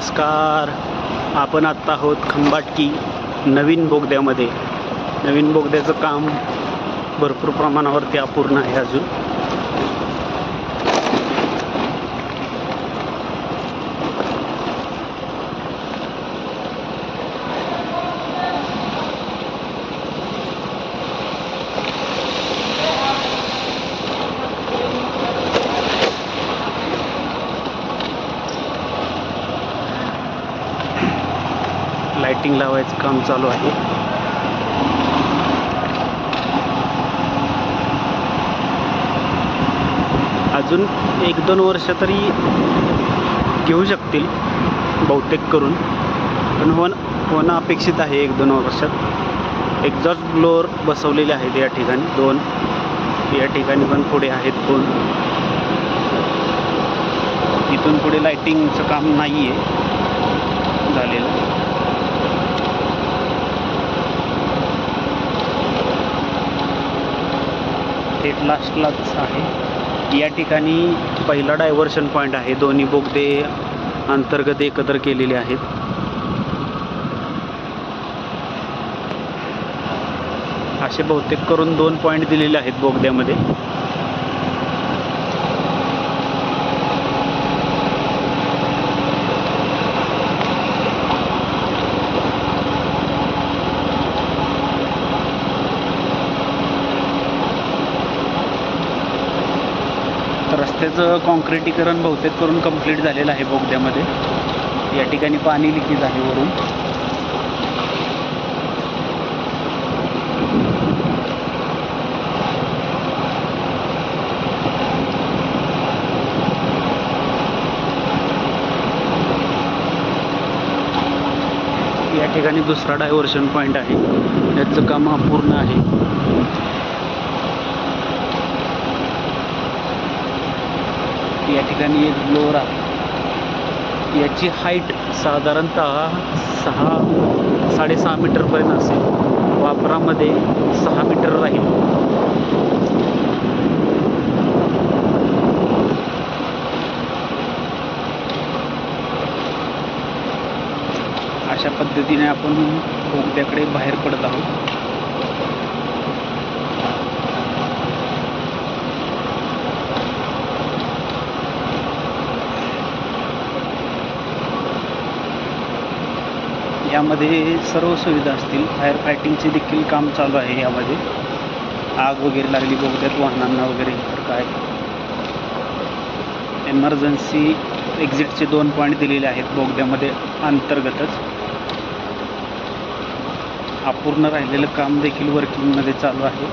नमस्कार. आपण आत्ता आहोत खंबाटकी नवीन बोगद्यामध्ये. नवीन बोगद्याचं काम भरपूर प्रमाणावरती अपूर्ण आहे अजून. लाइटिंग लावायचं काम चालू आहे. अजून एक दोन वर्ष तरी घेऊ शकतील बहुतेक करून. पण होण होणं अपेक्षित आहे एक दोन वर्षात. एक्झॉस्ट ब्लोअर बसवलेले आहेत या ठिकाणी दोन. या ठिकाणी पण पुढे आहेत दोन. इथून पुढे लाइटिंगचं काम नाही आहे झालेलं थेट लास्टलाच आहे. या ठिकाणी पहिला डायव्हर्शन पॉईंट आहे. दोन्ही बोगदे अंतर्गत एकत्र केलेले आहेत. असे बहुतेक करून दोन पॉईंट दिलेले आहेत बोगद्यामध्ये रस्त्याचं कॉन्क्रिटीकरण बहुतेक करून कंप्लीट झालेलं आहे बोगद्यामध्ये. या ठिकाणी पाणी लिकेज आहे वरून. या ठिकाणी दुसरा डायव्हर्शन पॉईंट आहे. याचं काम अपूर्ण आहे. या ठिकाणी एक ब्लोअर आहे. याची हाईट साधारणतः सहा साडेसहा मीटरपर्यंत असेल. वापरामध्ये सहा मीटर राहील. अशा पद्धतीने आपण बोगद्याकडे बाहेर पडत आहोत. यामध्ये सर्व सुविधा असतील. फायर फायटिंगचे देखील काम चालू आहे यामध्ये. आग वगैरे लागली बोगद्यात वाहनांना वगैरे? तर काय? एमर्जन्सी एक्झिटचे दोन पॉईंट दिलेले आहेत बोगद्यामध्ये अंतर्गतच. अपूर्ण राहिलेलं काम देखील वर्किंगमध्ये चालू आहे.